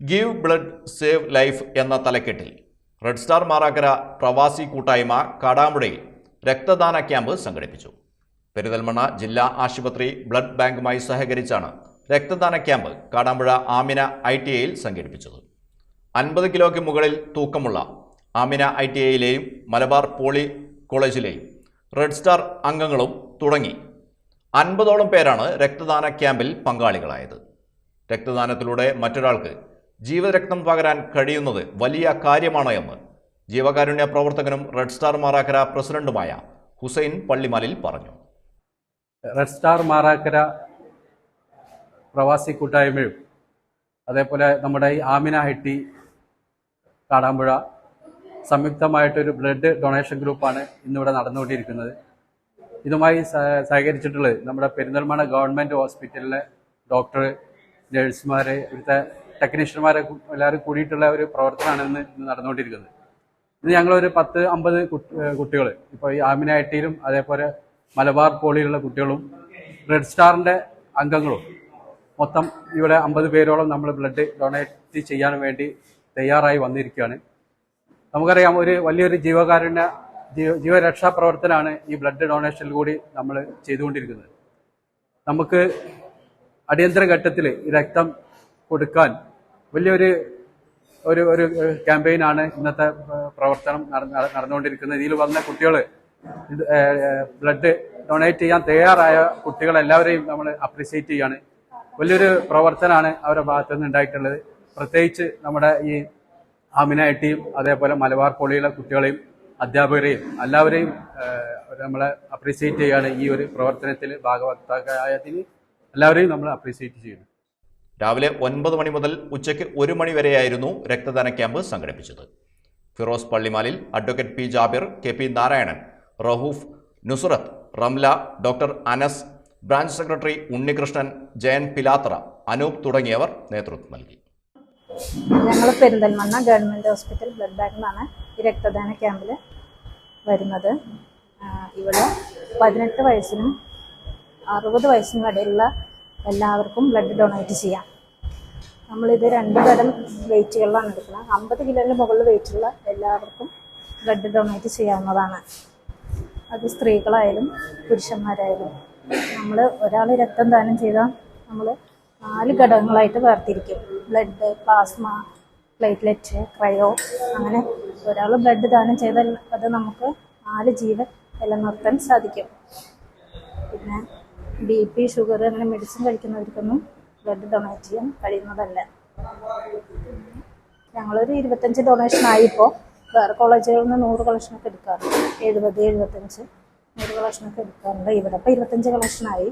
Give blood save life എന്ന തലക്കെട്ടിൽ. Red star Marakkara പ്രവാസി കൂട്ടായ്മ കാടാമ്പുഴയിൽ രക്തദാന ക്യാമ്പ് സംഘടിപ്പിച്ചു. പെരിന്തൽമണ്ണ ജില്ലാ ആശുപത്രി ബ്ലഡ് ബാങ്കുമായി സഹകരിച്ചാണ് രക്തദാന camp Kadampuzha Amina I T ഐയിൽ സംഘടിപ്പിച്ചത്. അൻപത് കിലോയ്ക്ക് മുകളിൽ തൂക്കമുള്ള ആമിന ഐ ടി ഐയിലെയും മലബാർ പോളി കോളേജിലെയും റെഡ് സ്റ്റാർ അംഗങ്ങളും തുടങ്ങി. അൻപതോളം പേരാണ് രക്തദാന ക്യാമ്പിൽ പങ്കാളികളായത്. രക്തദാനത്തിലൂടെ മറ്റൊരാൾക്ക് ജീവരക്തം പകരാൻ കഴിയുന്നത് വലിയ കാര്യമാണ് എന്ന് ജീവകാരുണ്യ പ്രവർത്തകനും റെഡ് സ്റ്റാർ മാറാക്കര പ്രസിഡന്റുമായ ഹുസൈൻ പള്ളിമലിൽ പറഞ്ഞു. റെഡ് സ്റ്റാർ മാറാക്കര പ്രവാസി കൂട്ടായ്മയും അതേപോലെ നമ്മുടെ ഈ ആമിന ഹെട്ടി കാടാമ്പുഴ സംയുക്തമായിട്ടൊരു ബ്ലഡ് ഡൊണേഷൻ ഗ്രൂപ്പാണ് ഇന്നിവിടെ നടന്നുകൊണ്ടിരിക്കുന്നത്. ഇതുമായി സഹ- സഹകരിച്ചിട്ടുള്ളത് നമ്മുടെ പെരിന്തൽമണ്ണ ഗവൺമെന്റ് ഹോസ്പിറ്റലിലെ ഡോക്ടർ നഴ്സുമാർ ഇവിടുത്തെ ടെക്നീഷ്യന്മാരെ എല്ലാവരും കൂടിയിട്ടുള്ള ഒരു പ്രവർത്തനമാണ് ഇന്ന് ഇന്ന് നടന്നുകൊണ്ടിരിക്കുന്നത്. ഇത് ഞങ്ങളൊരു പത്ത് അമ്പത് കുട്ടികൾ ഇപ്പോൾ ഈ ആമിന ഐ ടിയിലും അതേപോലെ മലബാർ പോളിയിലുള്ള കുട്ടികളും റെഡ് സ്റ്റാറിന്റെ അംഗങ്ങളും മൊത്തം ഇവിടെ അമ്പത് പേരോളം നമ്മൾ ബ്ലഡ് ഡൊണേറ്റ് ചെയ്യാൻ വേണ്ടി തയ്യാറായി വന്നിരിക്കുകയാണ്. നമുക്കറിയാം ഒരു വലിയൊരു ജീവകാരുണ്യ ജീവ- ജീവരക്ഷാ പ്രവർത്തനമാണ് ഈ ബ്ലഡ് ഡൊണേഷനിൽ കൂടി നമ്മൾ ചെയ്തുകൊണ്ടിരിക്കുന്നത്. നമുക്ക് അടിയന്തര ഘട്ടത്തിൽ രക്തം കൊടുക്കാൻ വലിയൊരു ഒരു ഒരു ക്യാമ്പയിനാണ് ഇന്നത്തെ പ്രവർത്തനം നട- നട- നടന്നുകൊണ്ടിരിക്കുന്നത്. ഇതിൽ വന്ന കുട്ടികൾ ബ്ലഡ് ഡൊണേറ്റ് ചെയ്യാൻ തയ്യാറായ കുട്ടികളെല്ലാവരെയും നമ്മൾ അപ്രീഷിയേറ്റ് ചെയ്യാണ്. വലിയൊരു പ്രവർത്തനമാണ് അവരുടെ ഭാഗത്തു നിന്ന് ഉണ്ടായിട്ടുള്ളത്. പ്രത്യേകിച്ച് നമ്മുടെ ഈ അമിന ഐട്ടിയും അതേപോലെ മലബാർ പോളിയിലെ കുട്ടികളെയും അധ്യാപകരെയും എല്ലാവരെയും നമ്മളെ അപ്രീസിയേറ്റ് ചെയ്യാണ് ഈ ഒരു പ്രവർത്തനത്തിൽ ഭാഗവത്തായതിന് എല്ലാവരെയും നമ്മൾ അപ്രീഷിയേറ്റ് ചെയ്യുന്നു രാവിലെ ഒൻപത് മണി മുതൽ ഉച്ചയ്ക്ക് ഒരു മണി വരെയായിരുന്നു രക്തദാന ക്യാമ്പ് സംഘടിപ്പിച്ചത്. Firoz പള്ളിമാലിൽ advocate P Jabir K P Narayanan Rahoof Nusrath Ramla doctor Anas branch secretary Unnikrishnan Jayan Pilathra Anoop തുടങ്ങിയവർ നേതൃത്വം നൽകി. ഞങ്ങൾ പെരിന്തൽമണ്ണ ഗവൺമെന്റ് ഹോസ്പിറ്റൽ ബ്ലഡ് ബാങ്കിലാണ് ഈ രക്തദാന ക്യാമ്പിൽ വരുന്നത്. ഇവിടെ പതിനെട്ട് വയസ്സിനും അറുപത് വയസ്സിനും ഇടയിലുള്ള എല്ലാവർക്കും ബ്ലഡ് ഡൊണേറ്റ് ചെയ്യാം. നമ്മളിത് രണ്ട് തരം വെയിറ്റുകളിലാണ് എടുക്കുന്നത്. അമ്പത് കിലോന് മുകളിൽ വെയിറ്റുള്ള എല്ലാവർക്കും ബ്ലഡ് ഡൊണേറ്റ് ചെയ്യാവുന്നതാണ്. അത് സ്ത്രീകളായാലും പുരുഷന്മാരായാലും. നമ്മൾ ഒരാൾ രക്തം ദാനം ചെയ്താൽ നമ്മൾ നാല് ഘടകങ്ങളായിട്ട് വേർതിരിക്കും. ബ്ലഡ് പ്ലാസ്മ പ്ലേറ്റ്ലെറ്റ് ക്രയോ അങ്ങനെ ഒരാൾ ബ്ലഡ് ദാനം ചെയ്താൽ അത് നമുക്ക് നാല് ജീവൻ നിലനിർത്താൻ സാധിക്കും. പിന്നെ ബി പി ഷുഗർ അങ്ങനെ മെഡിസിൻ കഴിക്കുന്നവർക്കൊന്നും ബ്ലഡ് ഡൊണേറ്റ് ചെയ്യാൻ കഴിയുന്നതല്ല. ഞങ്ങളൊരു ഇരുപത്തഞ്ച് ഡൊണേഷൻ ആയിപ്പോൾ വേറെ കോളേജുകളിൽ നിന്ന് നൂറ് കളക്ഷനൊക്കെ എടുക്കാറുണ്ട്. എഴുപത് എഴുപത്തഞ്ച് നൂറ് കളക്ഷനൊക്കെ എടുക്കാറുണ്ട്. ഇവിടെ ഇപ്പോൾ ഇരുപത്തഞ്ച് കളക്ഷനായി